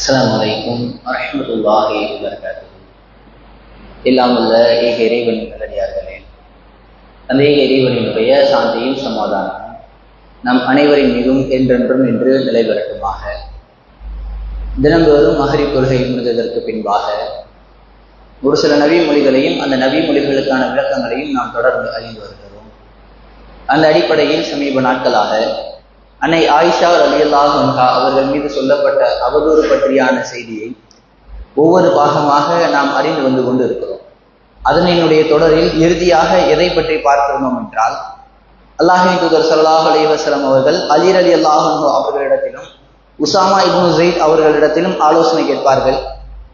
அஸ்லாம் வலைக்கும் வரமத்துல்லாஹி வபரகாத்துஹு. எல்லாம் உள்ள ஏக இறைவனின் நல்லடியார்களே அந்த ஏக இறைவனினுடைய சாந்தியும் சமாதானம் நம் அனைவரின் மீதும் என்றென்றும் என்று நிலைபெறட்டுமாக. தினந்தோறும் மகரி கொள்கை முடிந்ததற்கு பின்பாக ஒரு சில நவி மொழிகளையும் அந்த நவி மொழிகளுக்கான விளக்கங்களையும் நாம் தொடர்ந்து அறிந்து வருகிறோம். அந்த அடிப்படையில் சமீப நாட்களாக அன்னை ஆயிஷா ரலியல்லாஹு அவர்கள் மீது சொல்லப்பட்ட அவதூறு பற்றியான செய்தியை ஒவ்வொரு பாகமாக நாம் அறிந்து வந்து கொண்டு இருக்கிறோம் தொடரில் இறுதியாக எதை பற்றி பார்த்திருந்தோம் என்றால் அல்லாஹின் தூதர் சல்லாஹ் அலிவசலம் அவர்கள் அலீர் அலி அல்லாஹு அவர்களிடத்திலும் உசாமா இப்னு ஜெயித் அவர்களிடத்திலும் ஆலோசனை கேட்பார்கள்.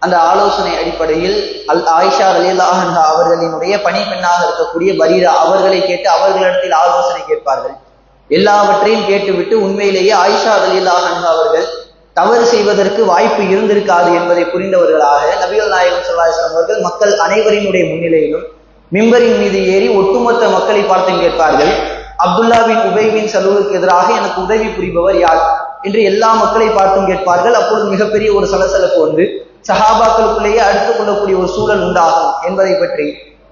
அந்த ஆலோசனை அடிப்படையில் அல் ஆயிஷா அலி அல்லாஹா அவர்களினுடைய பணி பெண்ணாக இருக்கக்கூடிய பரீரா அவர்களை கேட்டு அவர்களிடத்தில் ஆலோசனை கேட்பார்கள். எல்லாவற்றையும் கேட்டுவிட்டு உண்மையிலேயே ஆயிஷா அலி அல்லாஹா அவர்கள் தவறு செய்வதற்கு வாய்ப்பு இருந்திருக்காது என்பதை புரிந்தவர்களாக நபிகள் நாயகம் சொல்லாஸ்லாம் அவர்கள் மக்கள் அனைவரினுடைய முன்னிலையிலும் மிம்பரின் மீது ஏறி ஒட்டுமொத்த மக்களை பார்த்து கேட்பார்கள். அப்துல்லாவின் உபைவின் சலுவுக்கு எதிராக எனக்கு உதவி புரிபவர் யார்? என்று எல்லா மக்களை பார்த்தும் கேட்பார்கள். அப்பொழுது மிகப்பெரிய ஒரு சலசலப்பு வந்து சஹாபாக்களுக்குள்ளேயே அடுத்துக் கொள்ளக்கூடிய ஒரு சூழல் உண்டாகும் என்பதை பற்றி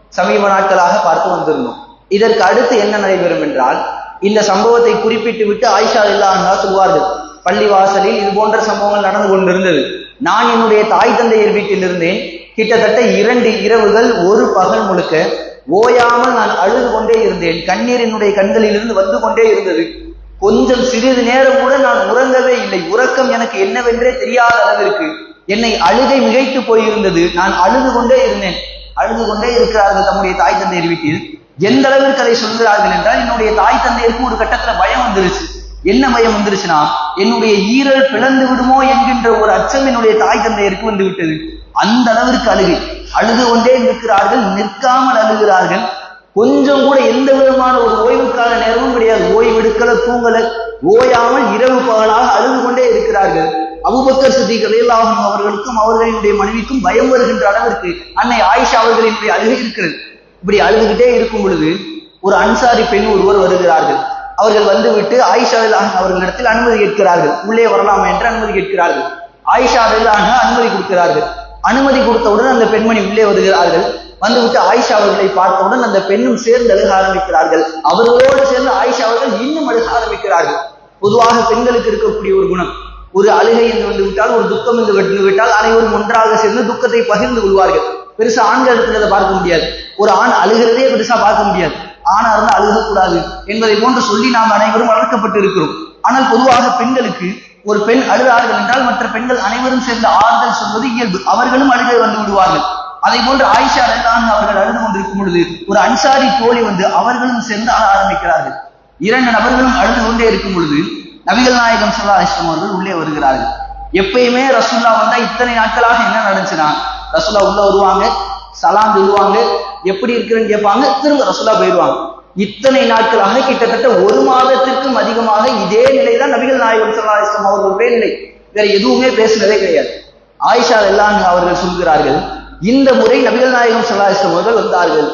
சமீப நாட்களாக பார்த்து வந்திருந்தோம். இதற்கு அடுத்து என்ன நடைபெறும் என்றால் இந்த சம்பவத்தை குறிப்பிட்டு விட்டு ஆயிஷா இல்லாஹா சொல்வார்கள் பள்ளி வாசலில் இது போன்ற சம்பவங்கள் நடந்து கொண்டிருந்தது. நான் என்னுடைய தாய் தந்தையர் வீட்டில் இருந்தேன். கிட்டத்தட்ட இரண்டு இரவுகள் ஒரு பகல் முழுக்க ஓயாமல் நான் அழுது கொண்டே இருந்தேன். கண்ணீர் என்னுடைய கண்களிலிருந்து வந்து கொண்டே இருந்தது. கொஞ்சம் சிறிது நேரம் கூட நான் உறங்கவே இல்லை. உறக்கம் எனக்கு என்னவென்றே தெரியாத அளவிற்கு என்னை அழுகை மிகைத்து போயிருந்தது. நான் அழுது கொண்டே இருந்தேன். அழுது கொண்டே இருக்கிறார்கள் தம்முடைய தாய் தந்தையர் வீட்டில். எந்த அளவிற்கு அதை சொல்கிறார்கள் என்றால் என்னுடைய தாய் தந்தையருக்கு ஒரு கட்டத்துல பயம் வந்துருச்சு. என்ன பயம் வந்துருச்சுன்னா என்னுடைய ஈரல் பிளந்து விடுமோ என்கின்ற ஒரு அச்சம் என்னுடைய தாய் தந்தையருக்கு வந்து விட்டது. அந்த அளவிற்கு அழுகை. அழுது கொண்டே இருக்கிறார்கள் நிற்காமல் அழுகிறார்கள். கொஞ்சம் கூட எந்த விதமான ஒரு ஓய்வுக்கான நேரமும் கிடையாது. ஓய்வெடுக்கல தூங்கல ஓயாமல் இரவு பகலாக அழுது கொண்டே இருக்கிறார்கள். அபுபக்கர் சித்திக் அலியல்லாஹும் அவர்களுக்கும் அவர்களினுடைய மனைவிக்கும் பயம் வருகின்ற அளவிற்கு அன்னை ஆயிஷா அவர்களினுடைய அழுகை இருக்கிறது. இப்படி அழுதுகிட்டே இருக்கும் பொழுது ஒரு அன்சாரி பெண் ஒருவர் வருகிறார்கள். அவர்கள் வந்துவிட்டு ஆயிஷா அவர்களிடத்தில் அனுமதி கேட்கிறார்கள். உள்ளே வரலாம் என்று அனுமதி கேட்கிறார்கள். ஆயிஷா அனுமதி கொடுக்கிறார்கள். அனுமதி கொடுத்தவுடன் அந்த பெண்மணி உள்ளே வருகிறார்கள். வந்துவிட்டு ஆயிஷா அவர்களை பார்த்தவுடன் அந்த பெண்ணும் சேர்ந்து அழுக ஆரம்பிக்கிறார்கள். அவர்களோடு சேர்ந்து ஆயிஷா அவர்கள் இன்னும் அழுக ஆரம்பிக்கிறார்கள். பொதுவாக பெண்களுக்கு இருக்கக்கூடிய ஒரு குணம் ஒரு அழுகை என்று வந்துவிட்டால் ஒரு துக்கம் என்று விட்டால் அனைவரும் ஒன்றாக சேர்ந்து துக்கத்தை பகிர்ந்து கொள்வார்கள். பெருசா ஆண்கள் இருக்கிறத பார்க்க முடியாது. ஒரு ஆண் அழுகிறதே பெருசா பார்க்க முடியாது. ஆணா இருந்தால் அழுகக்கூடாது என்பதை போன்று சொல்லி நாம் அனைவரும் வளர்க்கப்பட்டு இருக்கிறோம் ஆனால் பொதுவாக பெண்களுக்கு ஒரு பெண் அழுதார்கள் என்றால் மற்ற பெண்கள் அனைவரும் சேர்ந்து ஆறுதல் சொல்வது இயல்பு. அவர்களும் அழுகை வந்து விடுவார்கள். அதை போன்று ஆயிஷா அல்லாஹ் அவர்கள் அழுது கொண்டிருக்கும் பொழுது ஒரு அன்சாரி தோழி வந்து அவர்களும் சேர்ந்து அழ ஆரம்பிக்கிறார்கள். இரண்டு நபர்களும் அழுது கொண்டே இருக்கும் பொழுது நபிகள் நாயகம் சல்லா இஸ்லாம் அவர்கள் உள்ளே வருகிறார்கள். எப்பயுமே ரசுல்லா வந்தா இத்தனை நாட்களாக என்ன நடந்துச்சுன்னா ரசுல்லா உள்ள வருவாங்க சலாம் சொல்லுவாங்க எப்படி இருக்குன்னு கேட்பாங்க திரும்ப ரசுல்லா போயிடுவாங்க. இத்தனை நாட்களாக கிட்டத்தட்ட ஒரு மாதத்திற்கும் அதிகமாக இதே நிலைதான் நபிகள் நாயகம் சல்லா அவர்கள் அவர்களுடைய நிலை. வேற எதுவுமே பேசுனதே கிடையாது. ஆயிஷா எல்லாம் அவர்கள் சொல்கிறார்கள் இந்த முறை நபிகள் நாயகம் சல்லா அவர்கள் வந்தார்கள்.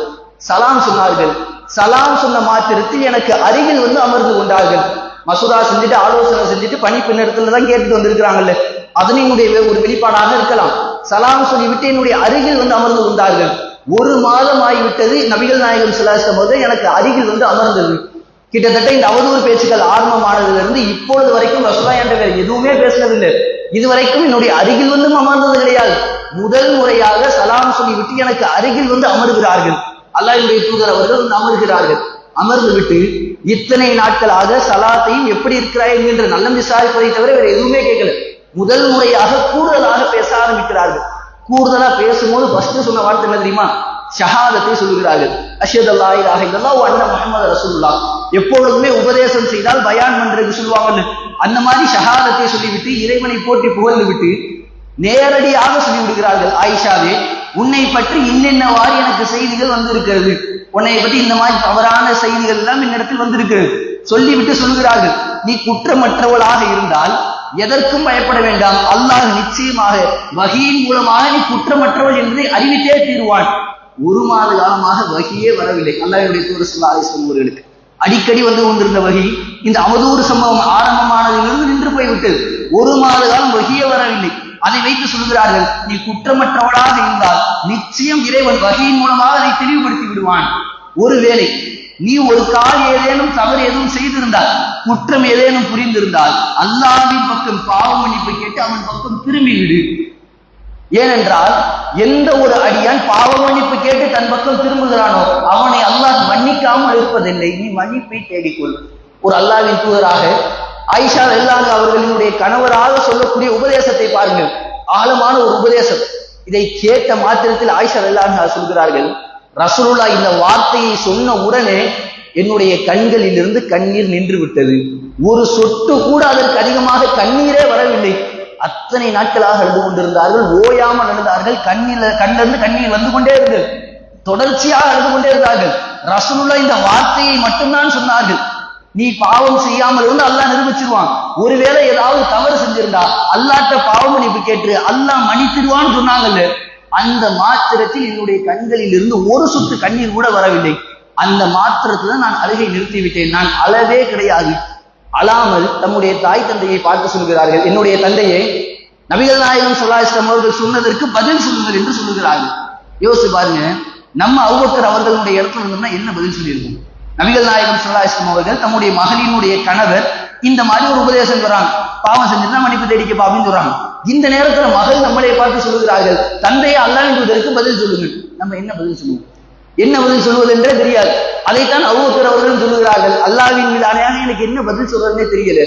சலாம் சொன்னார்கள். சலாம் சொன்ன மாத்திரத்தில் எனக்கு அருகில் வந்து அமர்ந்து கொண்டார்கள். மசூதா செஞ்சுட்டு ஆலோசனை செஞ்சுட்டு பணி பின்னிடத்துல தான் கேட்டுட்டு வந்திருக்கிறாங்கல்ல. அதனையுடைய ஒரு வெளிப்பாடாக இருக்கலாம். சலாம் சொல்லிவிட்டு என்னுடைய அருகில் வந்து அமர்ந்து கொண்டார்கள். ஒரு மாதம் ஆகிவிட்டது. நபிகள் நாயகம் சிலாசம் போது எனக்கு அருகில் வந்து அமர்ந்தது. கிட்டத்தட்ட இந்த அவதூறு பேச்சுக்கள் ஆரம்பமானதுல இருந்து இப்பொழுது வரைக்கும் ரசுலா என்ற வேற எதுவுமே பேசினதில்லை இதுவரைக்கும் என்னுடைய அருகில் வந்து அமர்ந்தது கிடையாது. முதல் முறையாக சலாம் சொல்லிவிட்டு எனக்கு அருகில் வந்து அமர்கிறார்கள். அல்லாஹுடைய தூதர் அவர்கள் வந்து அமர்கிறார்கள். அமர்ந்து விட்டு இத்தனை நாட்களாக சலாத்தையும் எப்படி இருக்கிறாய் என்கின்ற நல்லம் விசாரிப்பதை தவிர வேற எதுவுமே கேட்கல. முதல் முறையாக கூடுதலாக பேச ஆரம்பிக்கிறார்கள். கூடுதலா பேசும்போது ஃபர்ஸ்ட் சொன்ன வார்த்தை என்ன தெரியுமா? ஷஹாதத்தை சொல்லுகிறார்கள். அஷத் அல்லா இலாக இதெல்லாம் அண்ணன் முகமது ரசூல்லா எப்பொழுதுமே உபதேசம் செய்தால் பயான் பண்றது சொல்லுவாங்கன்னு அந்த மாதிரி ஷஹாதத்தை சொல்லிவிட்டு இறைவனை போட்டி புகழ்ந்து விட்டு நேரடியாக சொல்லி விடுகிறார்கள் ஆயிஷாவே உன்னை பற்றி இன்னென்னவாறு எனக்கு செய்திகள் வந்திருக்கிறது? உன்னை பற்றி இந்த மாதிரி தவறான செய்திகள் எல்லாம் என்னிடத்தில் வந்திருக்கிறது. சொல்லிவிட்டு சொல்கிறார்கள் நீ குற்றமற்றவளாக இருந்தால் எதற்கும் பயப்பட வேண்டாம். அல்லாஹ் நிச்சயமாக வகையின் மூலமாக நீ குற்றமற்றவள் என்பதை அறிவித்தே தீருவான். ஒரு மாத காலமாக வகியே வரவில்லை. அல்லாஹுடைய தூர சொல்லா அவர்களுக்கு அடிக்கடி வந்து கொண்டிருந்த வகி இந்த அவதூறு சம்பவம் ஆரம்பமானதிலிருந்து நின்று போய்விட்டது. ஒரு மாத காலம் வகியே வரவில்லை. அதை வைத்து சொல்கிறார்கள் நீ குற்றமற்றவளாக இருந்தால் நிச்சயம் இறைவன் வகையின் மூலமாக அதை தெளிவுபடுத்தி விடுவான். ஒருவேளை நீ ஒரு கால் ஏதேனும் தவறு எதுவும் செய்திருந்தால் குற்றம் ஏதேனும் புரிந்திருந்தால் அல்லாவின் பக்கம் பாவ மன்னிப்பு கேட்டு அவன் பக்கம் திரும்பி விடு. ஏனென்றால் எந்த ஒரு அடியான் பாவ மன்னிப்பு கேட்டு தன் பக்கம் திரும்புகிறானோ அவனை அல்லாஹ் மன்னிக்காமல் இருப்பதில்லை. நீ மன்னிப்பை தேடிக்கொள். ஒரு அல்லாவின் தூதராக ஆயிஷா அல்லாஹ் அவர்களினுடைய கணவராக சொல்லக்கூடிய உபதேசத்தை பாருங்கள். ஆழமான ஒரு உபதேசம். இதை கேட்ட மாத்திரத்தில் ஆயிஷா அல்லாஹ் சொல்கிறார்கள் ரசூலுல்லா இந்த வார்த்தையை சொன்ன உடனே என்னுடைய கண்களில் இருந்து கண்ணீர் நின்று விட்டது ஒரு சொட்டு கூட அதற்கு அதிகமாக கண்ணீரே வரவில்லை. அத்தனை நாட்களாக அழுது கொண்டிருந்தார்கள் ஓயாமல் அழுதார்கள் கண்ணில் கண்ணிலிருந்து கண்ணீர் வந்து கொண்டே இருந்தது. தொடர்ச்சியாக அழுது கொண்டே இருந்தார்கள். ரசூலுல்லா இந்த வார்த்தையை மட்டும்தான் சொன்னார்கள். நீ பாவம் செய்யாமல் இருந்து அல்லாஹ் நிரூபிச்சிருவான். ஒருவேளை ஏதாவது தவறு செஞ்சிருந்தா அல்லாட்ட பாவம் மன்னிப்பு கேட்டு அல்லா மன்னித்திருவான்னு சொன்னாங்கல்ல. அந்த மாத்திரத்தில் என்னுடைய கண்களில் இருந்து ஒரு சொத்து கண்ணீர் கூட வரவில்லை. அந்த மாத்திரத்துல நான் அழுகை நிறுத்திவிட்டேன். நான் அளவே கிடையாது. அழாமல் தம்முடைய தாய் தந்தையை பார்த்து சொல்கிறார்கள் என்னுடைய தந்தையை நபிகள் நாயகம் சொல்லாஸ்லம் அவர்கள் சொன்னதற்கு பதில் சொல்லுங்கள் என்று சொல்லுகிறார்கள். யோசிச்சு பாருங்க நம்ம அவ்வக்கர் அவர்களுடைய இடத்துல இருந்தோம்னா என்ன பதில் சொல்லியிருக்கோம்? நபிகள் நாயகம் சொல்லாஸ்லம் அவர்கள் தம்முடைய மகளினுடைய கணவர் இந்த மாதிரி ஒரு உபதேசம் சொல்றாங்க. பாவம் செஞ்சிருந்தா மன்னிப்பு தேடிக்கப்பா அப்படின்னு சொல்றாங்க. இந்த நேரத்துல மகள் நம்மளை பார்த்து சொல்லுகிறார்கள். தந்தையை அல்லாஹ்விற்கு பதில் சொல்லுங்கள். நம்ம என்ன பதில் சொல்லுவோம்? என்ன பதில் சொல்வது என்றே தெரியாது. அதைத்தான் அவ்வக்கர் அவர்களும் சொல்லுகிறார்கள். அல்லாவின் மீது அணையாக எனக்கு என்ன பதில் சொல்றதுன்னே தெரியல.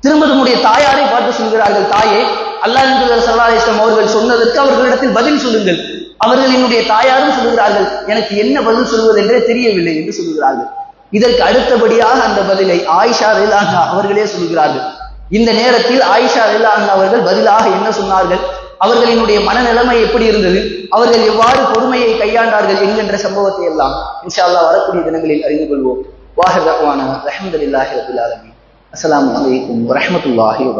திரும்ப நம்முடைய தாயாரை பார்த்து சொல்கிறார்கள் தாயே அல்லாஹ் சல்லாஹம் அவர்கள் சொன்னதற்கு அவர்களிடத்தில் பதில் சொல்லுங்கள். அவர்கள் என்னுடைய தாயாரும் சொல்லுகிறார்கள். எனக்கு என்ன பதில் சொல்வது என்றே தெரியவில்லை என்று சொல்லுகிறார்கள். இதற்கு அடுத்தபடியாக அந்த பதிலை ஆயிஷா ரிலான் அவர்களே சொல்கிறார்கள் இந்த நேரத்தில் ஆயிஷா ரிலான் அவர்கள் பதிலாக என்ன சொன்னார்கள்? அவர்களினுடைய மனநிலைமை எப்படி இருந்தது? அவர்கள் எவ்வாறு பொறுமையை கையாண்டார்கள் என்கின்ற சம்பவத்தை எல்லாம் இன்ஷா வரக்கூடிய தினங்களில் அறிந்து கொள்வோம். வாஹர் ரஹ்மான் ரஹமதுல்லாஹி ரபுல் ஆலமீன். அஸ்ஸலாமு அலைக்கும் வரஹ்மத்துல்லாஹி